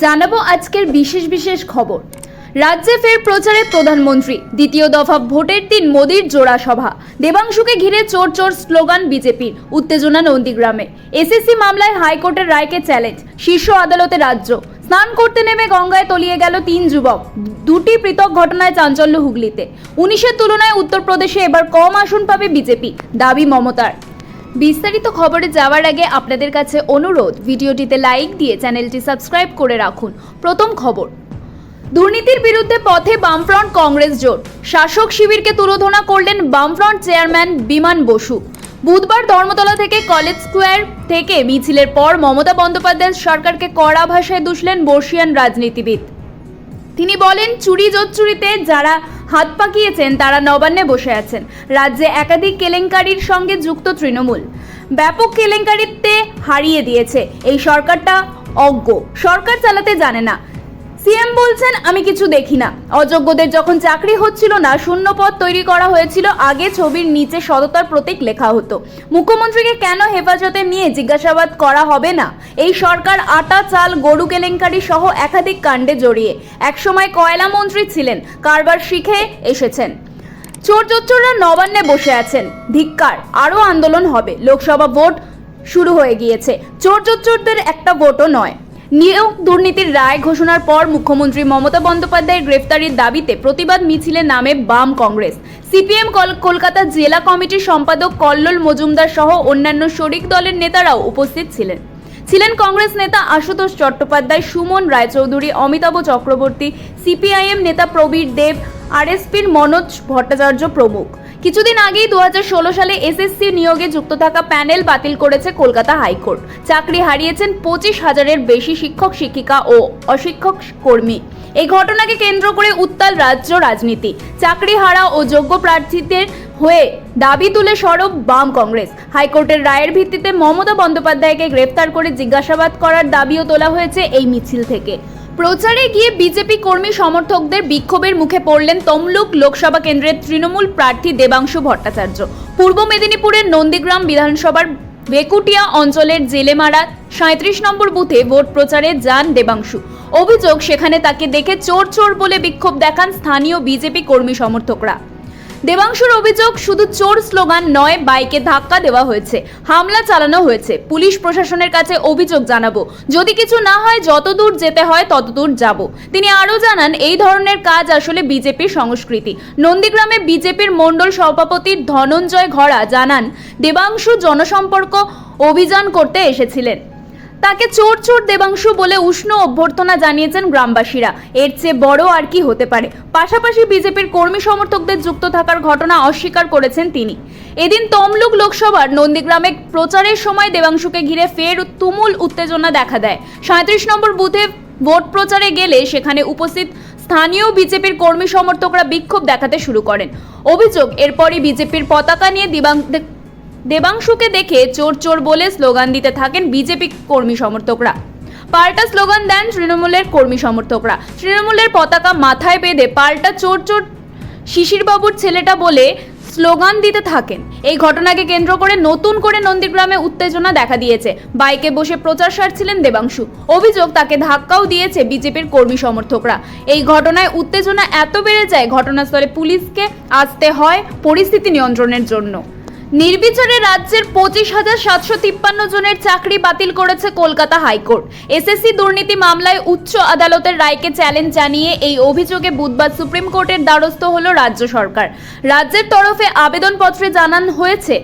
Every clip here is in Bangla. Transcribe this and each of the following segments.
জানাব আজকের বিশেষ বিশেষ খবর। রাজ্যে ফের প্রচারে প্রধানমন্ত্রী। দ্বিতীয় দফা ভোটের দিন মোদির জোড়া সভা দেবাংশুকে ঘিরে চোর চোর স্লোগান বিজেপির, উত্তেজনা নন্দীগ্রামে। এসএসসি মামলায় হাইকোর্টের রায়কে চ্যালেঞ্জ, শীর্ষ আদালতে রাজ্য। স্নান করতে নেমে গঙ্গায় তলিয়ে গেল তিন যুবক। দুটি পৃথক ঘটনায় চাঞ্চল্য হুগলিতে। উনিশের তুলনায় উত্তরপ্রদেশে এবার কম আসন পাবে বিজেপি, দাবি মমতার। বিস্তারিত খবরে যাওয়ার আগে আপনাদের কাছে অনুরোধ, ভিডিওটিতে লাইক দিয়ে চ্যানেলটি সাবস্ক্রাইব করে রাখুন। প্রথম খবর। দুর্নীতির বিরুদ্ধে পথে বামফ্রন্ট কংগ্রেস জোট। শাসক শিবিরকে তুলোধনা করলেন বামফ্রন্ট চেয়ারম্যান বিমান বসু। বুধবার ধর্মতলা থেকে কলেজ স্কোয়ার থেকে মিছিলের পর মমতা বন্দ্যোপাধ্যায় সরকারকে কড়া ভাষায় দুষলেন বর্ষিয়ান রাজনীতিবিদ। তিনি বলেন, চুরি জোচ্চুরিতে যারা হাত পাকিয়েছেন, তারা নবান্নে বসে আছেন। রাজ্যে একাধিক কেলেঙ্কারির সঙ্গে যুক্ত তৃণমূল। ব্যাপক কেলেঙ্কারিতে হারিয়ে দিয়েছে। এই সরকারটা অজ্ঞ। সরকার চালাতে জানে না। সিএম বলছেন, আমি কিছু দেখি না। অযোগ্যদের যখন চাকরি হচ্ছিল না শূন্য পদ তৈরি করা হয়েছিল, আগে ছবির নিচে সততার প্রতীক লেখা হতো। মুখ্যমন্ত্রীকে কেন হেফাজতে নিয়ে জিজ্ঞাসাবাদ করা হবে না? এই সরকার আটা, চাল, গরু কেলেঙ্কারি সহ একাধিক কাণ্ডে জড়িয়ে। একসময় কয়লা মন্ত্রী ছিলেন, কারবার শিখে এসেছেন। চোর চোররা নবান্নে বসে আছেন, ধিক্কার, আরও আন্দোলন হবে, লোকসভা ভোট শুরু হয়ে গিয়েছে। চোর চোরদের একটা ভোটও নয়। নিয়োগ দুর্নীতির রায় ঘোষণার পর মুখ্যমন্ত্রী মমতা বন্দ্যোপাধ্যায়ের গ্রেফতারির দাবিতে প্রতিবাদ মিছিলে নামে বাম কংগ্রেস। সিপিএম কলকাতা জেলা কমিটির সম্পাদক কল্লোল মজুমদার সহ অন্যান্য শরিক দলের নেতারাও উপস্থিত ছিলেন। ছিলেন কংগ্রেস নেতা আশুতোষ চট্টোপাধ্যায়, সুমন রায়চৌধুরী, অমিতাভ চক্রবর্তী, সিপিআইএম নেতা প্রবীর দেব, আরএসপির মনোজ ভট্টাচার্য প্রমুখ। কিছুদিন আগেই দু হাজার ষোলো সালে এসএসসি নিয়োগে যুক্ত থাকা প্যানেল বাতিল করেছে কলকাতা হাইকোর্ট। চাকরি হারিয়েছেন পঁচিশ হাজারের বেশি শিক্ষক, শিক্ষিকা ও অশিক্ষক কর্মী। এই ঘটনাকে কেন্দ্র করে উত্তাল রাজ্য রাজনীতি। চাকরি হারা ও যোগ্য প্রার্থীদের হয়ে দাবি তুলে সরব বাম কংগ্রেস। হাইকোর্টের রায়ের ভিত্তিতে মমতা বন্দ্যোপাধ্যায়কে গ্রেফতার করে জিজ্ঞাসাবাদ করার দাবিও তোলা হয়েছে এই মিছিল থেকে। প্রচারে গিয়ে বিজেপি কর্মী সমর্থকদের বিক্ষোভের মুখে পড়লেন তমলুক লোকসভা কেন্দ্রের তৃণমূল প্রার্থী দেবাংশু ভট্টাচার্য। পূর্ব মেদিনীপুরের নন্দীগ্রাম বিধানসভার বেকুটিয়া অঞ্চলের জেলেমারা সাঁত্রিশ নম্বর বুথে ভোট প্রচারে যান দেবাংশু। অভিযোগ, সেখানে তাকে দেখে চোর চোর বলে বিক্ষোভ দেখান স্থানীয় বিজেপি কর্মী সমর্থকরা। দেবাংশুর অভিযোগ, শুধু চোর স্লোগান নয়, বাইকে ধাক্কা দেওয়া হয়েছে। হামলা চালানো হয়েছে। পুলিশ প্রশাসনের কাছে অভিযোগ জানাব। যদি কিছু না হয়, যতদূর যেতে হয়, ততদূর যাব। তিনি আরও জানান, এই ধরনের কাজ আসলে বিজেপির সংস্কৃতি। নন্দীগ্রামে বিজেপির মণ্ডল সভাপতি ধনঞ্জয় ঘড়া জানান, দেবাংশু জনসম্পর্ক অভিযান করতে এসেছিলেন। তাকে চোর চোর দেবাংশু বলে উষ্ণ অভ্যর্থনা জানিয়েছেন গ্রামবাসীরা। এর চেয়ে বড় আর কি হতে পারে? পাশাপাশি বিজেপির কর্মী সমর্থকদের যুক্ত থাকার ঘটনা অস্বীকার করেছেন তিনি। এদিন তমলুক লোকসভার নন্দীগ্রামে প্রচারের সময় দেবাংশুকে ঘিরে ফের তুমুল উত্তেজনা দেখা দেয়। সাঁত্রিশ নম্বর বুথে ভোট প্রচারে গেলে সেখানে উপস্থিত স্থানীয় বিজেপির কর্মী সমর্থকরা বিক্ষোভ দেখাতে শুরু করেন। অভিযোগ, এরপরই বিজেপির পতাকা নিয়ে দিবাং দেবাংশুকে দেখে চোর চোর বলে স্লোগান দিতে থাকেন বিজেপি কর্মী সমর্থকরা। পাল্টা স্লোগান দেন তৃণমূলের কর্মী সমর্থকরা। তৃণমূলের পতাকা মাথায় বেঁধে পাল্টা চোর চোর শিশিরবাবুর ছেলেটা বলে স্লোগান দিতে থাকেন। এই ঘটনাকে কেন্দ্র করে নতুন করে নন্দীগ্রামে উত্তেজনা দেখা দিয়েছে। বাইকে বসে প্রচার সারছিলেন দেবাংশু। অভিযোগ তাকে ধাক্কাও দিয়েছে বিজেপির কর্মী সমর্থকরা। এই ঘটনায় উত্তেজনা এত বেড়ে যায়, ঘটনাস্থলে পুলিশকে আসতে হয় পরিস্থিতি নিয়ন্ত্রণের জন্য। নির্বিচারে রাজ্যের পঁচিশ হাজার সাতশো তিপ্পান্ন জনের চাকরি বাতিল করেছে কলকাতা হাইকোর্ট। এসএসসি দুর্নীতি মামলায় উচ্চ আদালতের রায়কে চ্যালেঞ্জ জানিয়ে এই অভিযোগে বুধবার সুপ্রিম কোর্টের দ্বারস্থ হল রাজ্য সরকার। রাজ্যের তরফে আবেদনপত্রে জানান হয়েছে,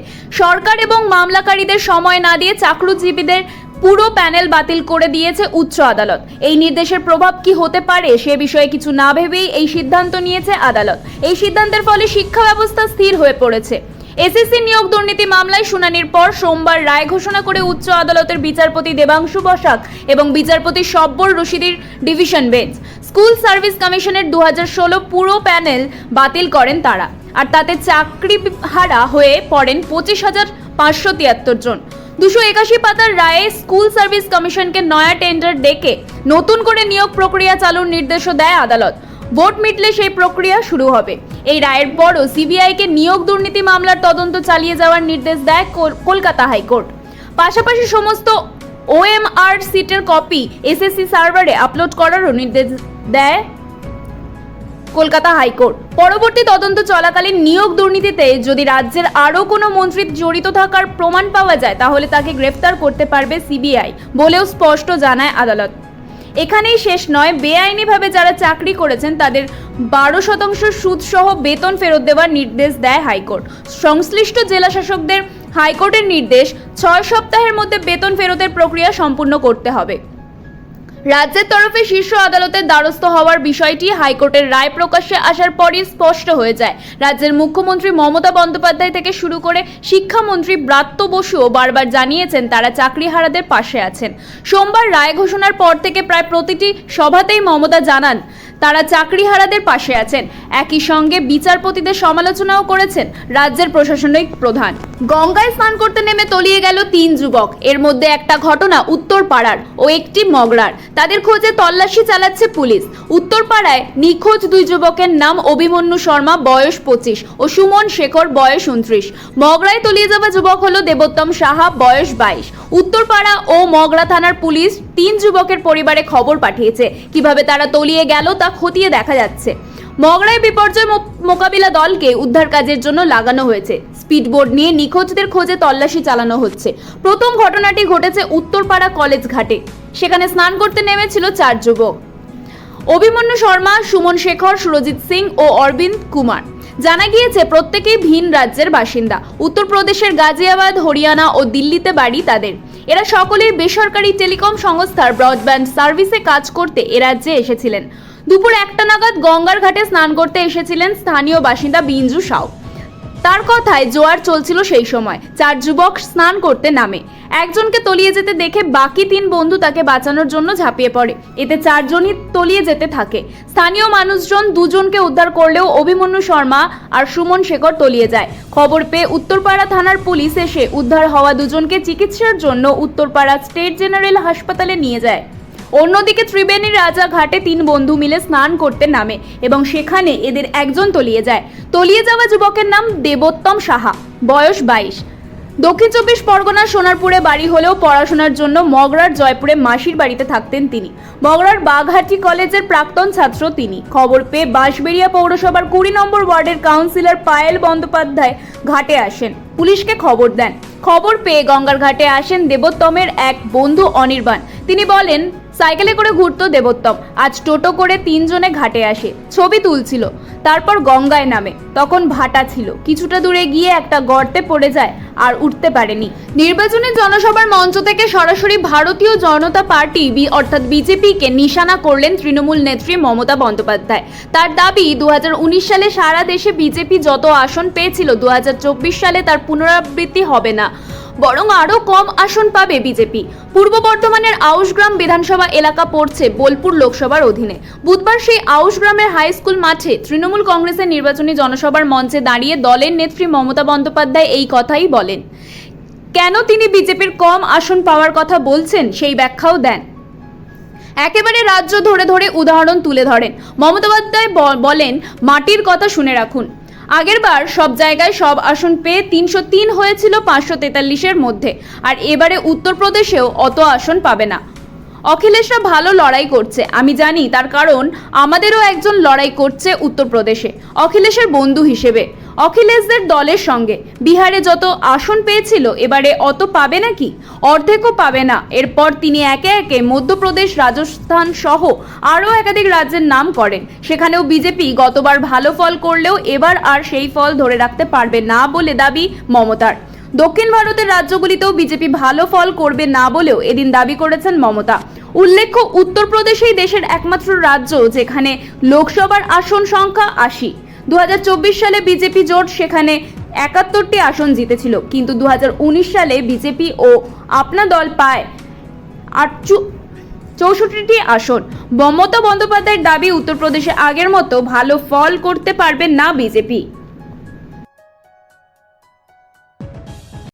সরকার এবং মামলাকারীদের সময় না দিয়ে চাকরিজীবীদের পুরো প্যানেল বাতিল করে দিয়েছে উচ্চ আদালত। এই নির্দেশের প্রভাব কি হতে পারে সে বিষয়ে কিছু না ভেবেই এই সিদ্ধান্ত নিয়েছে আদালত। এই সিদ্ধান্তের ফলে শিক্ষা ব্যবস্থা স্থির হয়ে পড়েছে। এসএসসি নিয়োগ দুর্নীতি মামলায় শুনানির পর সোমবার রায় ঘোষণা করে উচ্চ আদালতের বিচারপতি দেবাংশু বসাক এবং বিচারপতি সব্বর রশিদির ডিভিশন বেঞ্চ। স্কুল সার্ভিস কমিশনের দু হাজার ষোলো পুরো প্যানেল বাতিল করেন তারা। আর তাতে চাকরি হারা হয়ে পড়েন পঁচিশ হাজার পাঁচশো তিয়াত্তর জন। দুশো একাশি পাতার রায়ে স্কুল সার্ভিস কমিশনকে নয়া টেন্ডার ডেকে নতুন করে নিয়োগ প্রক্রিয়া চালুর নির্দেশও দেয় আদালত। ভোট মিটলে সেই প্রক্রিয়া শুরু হবে। এই রায়ের পরও সিবিআইকে নিয়োগ দুর্নীতি মামলার তদন্ত চালিয়ে যাওয়ার নির্দেশ দেয় কলকাতা হাইকোর্ট। পাশাপাশি সমস্ত ওএমআর সিটের কপি এসএসসি সার্ভারে আপলোড করারও নির্দেশ দেয় কলকাতা হাইকোর্ট। পরবর্তী তদন্ত চলাকালীন নিয়োগ দুর্নীতিতে যদি রাজ্যের আরও কোনো মন্ত্রী জড়িত থাকার প্রমাণ পাওয়া যায়, তাহলে তাকে গ্রেফতার করতে পারবে সিবিআই, বলেও স্পষ্ট জানায় আদালত। এখানেই শেষ নয়। বেআইনিভাবে যারা চাকরি করেছেন, তাদের বারো শতাংশ সুদসহ বেতন ফেরত দেওয়ার নির্দেশ দেয় হাইকোর্ট। সংশ্লিষ্ট জেলা শাসকদের হাইকোর্টের নির্দেশ, ছয় সপ্তাহের মধ্যে বেতন ফেরতের প্রক্রিয়া সম্পূর্ণ করতে হবে। রাজ্যের তরফে শীর্ষ আদালতের দ্বারস্থ হওয়ার বিষয়টি হাইকোর্টের রায় প্রকাশ্যে আসার পরই স্পষ্ট হয়ে যায়। রাজ্যের মুখ্যমন্ত্রী মমতা বন্দ্যোপাধ্যায় থেকে শুরু করে শিক্ষামন্ত্রী ব্রাত্য বসুও বারবার জানিয়েছেন তারা চাকরিহারাদের পাশে আছেন। সোমবার রায় ঘোষণার পর থেকে প্রায় প্রতিটি সভাতেই মমতা জানান, তারা চাকরিহারাদের পাশে আছেন। একই সঙ্গে বিচারপতিদের সমালোচনাও করেছেন রাজ্যের প্রশাসনিক প্রধান। গঙ্গায় স্নান করতে নেমে তলিয়ে গেল তিন যুবক। এর মধ্যে একটা ঘটনা উত্তর পাড়ার ও একটি মগরার। তাদের খোঁজে তল্লাশি চালাচ্ছে পুলিশ। উত্তরপাড়ায় নিখোঁজ দুই যুবকের নাম অভিমন্যু শর্মা, বয়স পঁচিশ, ও সুমন শেখর, বয়স উনত্রিশ। মগরায় তলিয়ে যাওয়া যুবক হলো দেবোত্তম সাহা, বয়স বাইশ। উত্তরপাড়া ও মগড়া থানার পুলিশ তিন যুবকের পরিবারে খবর পাঠিয়েছে। কীভাবে তারা তলিয়ে গেল তা খতিয়ে দেখা যাচ্ছে। মগরায় বিপর্যয় মোকাবিলা দলকে উদ্ধার কাজের জন্য লাগানো হয়েছে। স্পিডবোর্ড নিয়ে নিখোঁজদের খোঁজে তল্লাশি চালানো হচ্ছে। প্রথম ঘটনাটি ঘটেছে উত্তরপাড়া কলেজ ঘাটে। সেখানে স্নান করতে নেমেছিল চার যুবক। অভিমন্যু শর্মা, সুমন শেখর, সুরজিৎ সিং ও অরবিন্দ কুমার। জানা গিয়েছে, প্রত্যেকেই ভিন রাজ্যের বাসিন্দা। উত্তরপ্রদেশের গাজিয়াবাদ, হরিয়ানা ও দিল্লিতে বাড়ি তাদের। এরা সকলেই বেসরকারি টেলিকম সংস্থার ব্রডব্যান্ড সার্ভিসে কাজ করতে এ রাজ্যে এসেছিলেন। দুপুর একটা নাগাদ গঙ্গার ঘাটে স্নান করতে এসেছিলেন স্থানীয় বাসিন্দা বিঞ্জু সাউ। তার কথায় জোয়ার চলছিল সেই সময়। চার যুবক স্নান করতে নামে। একজনকে তলিয়ে যেতে দেখে বাকি তিন বন্ধু তাকে বাঁচানোর জন্য ঝাঁপিয়ে পড়ে। এতে চারজনই তলিয়ে যেতে থাকে। স্থানীয় মানুষজন দুজনকে উদ্ধার করলেও অভিমন্যু শর্মা আর সুমন শেখর তলিয়ে যায়। খবর পেয়ে উত্তরপাড়া থানার পুলিশ এসে উদ্ধার হওয়া দুজনকে চিকিৎসার জন্য উত্তরপাড়া স্টেট জেনারেল হাসপাতালে নিয়ে যায়। অন্যদিকে ত্রিবেণী রাজা ঘাটে তিন বন্ধু মিলে স্নান করতে নামে এবং সেখানে এদের একজন তলিয়ে যায়। তলিয়ে যাওয়া যুবকের নাম দেবোত্তম সাহা, বয়স বাইশ। দক্ষিণ চব্বিশ পরগনার সোনারপুরে বাড়ি হলেও পড়াশোনার জন্য মগরার জয়পুরে মাসির বাড়িতে থাকতেন তিনি। মগরার বাঘহাটি কলেজের প্রাক্তন ছাত্র তিনি। খবর পেয়ে বাঁশবেড়িয়া পৌরসভার কুড়ি নম্বর ওয়ার্ডের কাউন্সিলর পায়েল বন্দ্যোপাধ্যায় ঘাটে আসেন। পুলিশকে খবর দেন। খবর পেয়ে গঙ্গার ঘাটে আসেন দেবোত্তমের এক বন্ধু অনির্বাণ। তিনি বলেন সাইকেলে করে ঘুরতো দেবোত্তম। আজ টোটো করে তিনজনে ঘাটে আসে। ছবি তুলছিল। তারপর গঙ্গায় নামে। তখন ভাটা ছিল। কিছুটা দূরে গিয়ে একটা গর্তে পড়ে যায় আর উঠতে পারেনি। নির্বাচনী জনসভার মঞ্চ থেকে সরাসরি ভারতীয় জনতা পার্টি বি অর্থাৎ বিজেপিকে নিশানা করলেন তৃণমূল নেত্রী মমতা বন্দ্যোপাধ্যায়। তার দাবি দু হাজার উনিশ সালে সারা দেশে বিজেপি যত আসন পেয়েছিল দু হাজার চব্বিশ সালে তার পুনরাবৃত্তি হবে না। বরং আরও কম আসন পাবে বিজেপি। পূর্ব বর্ধমানের আউশগ্রাম বিধানসভা এলাকা পড়ছে বোলপুর লোকসভার অধীনে। বুধবার সেই আউশগ্রামের হাই স্কুল মাঠে তৃণমূল কংগ্রেসের নির্বাচনী জনসভার মঞ্চে দাঁড়িয়ে দলের নেত্রী মমতা বন্দ্যোপাধ্যায় এই কথাই বলেন। কেন তিনি বিজেপির কম আসন পাওয়ার কথা বলছেন সেই ব্যাখ্যাও দেন। একেবারে রাজ্য ধরে ধরে উদাহরণ তুলে ধরেন। মমতা বন্দ্যোপাধ্যায় বলেন, মাটির কথা শুনে রাখুন। আগেরবার সব জায়গায় সব আসন পেয়ে তিনশো তিন হয়েছিল পাঁচশো তেতাল্লিশের মধ্যে। আর এবারে উত্তরপ্রদেশেও অত আসন পাবে না। অখিলেশরা ভালো লড়াই করছে, আমি জানি, তার কারণ আমাদেরও একজন লড়াই করছে উত্তরপ্রদেশে, অখিলেশের বন্ধু হিসেবে। অখিলেশদের দলের সঙ্গে। বিহারে যত আসন পেয়েছিল, এবারে অত পাবে নাকি? অর্ধেকও পাবে না। এরপর তিনি একে একে মধ্যপ্রদেশ, রাজস্থান সহ আরও একাধিক রাজ্যের নাম করেন। সেখানেও বিজেপি গতবার ভালো ফল করলেও এবার আর সেই ফল ধরে রাখতে পারবে না বলে দাবি মমতার। দক্ষিণ ভারতের রাজ্যগুলিতেও বিজেপি ভালো ফল করবে না বলেও এদিন দাবি করেছেন মমতা। উল্লেখ্য, উত্তরপ্রদেশেই দেশের একমাত্র রাজ্য যেখানে লোকসভার আসন সংখ্যা আশি। দু হাজার চব্বিশ সালে বিজেপি জোট সেখানে একাত্তরটি আসন জিতেছিল, কিন্তু দু হাজার উনিশ সালে বিজেপি ও আপনা দল পায় আটচু, চৌষট্টিটি আসন। মমতা বন্দ্যোপাধ্যায়ের দাবি, উত্তরপ্রদেশে আগের মতো ভালো ফল করতে পারবে না বিজেপি।